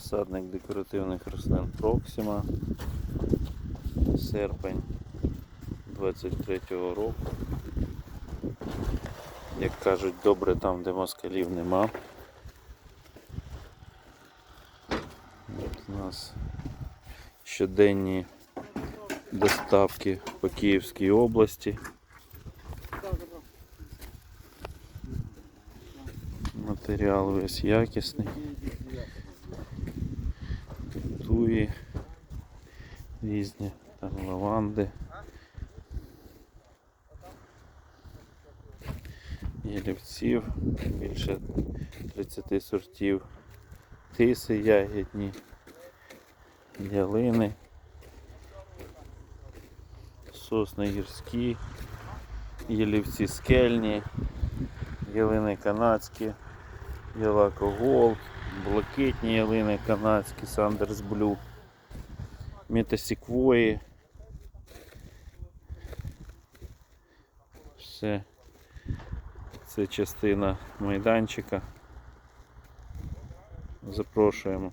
Розсадник декоративних рослин Проксима. Серпень 23-го року. Як кажуть, добре там, де москалів нема. От у нас щоденні доставки по Київській області. Матеріал весь якісний. Різні, там лаванди. Ялівців, більше 30 сортів, тиси ягідні, ялини, сосни гірські, ялівці скельні, ялини канадські, ялако голд, блакитні ялини канадські, Сандерс Блю, метасіквої. Все. Це частина майданчика. Запрошуємо.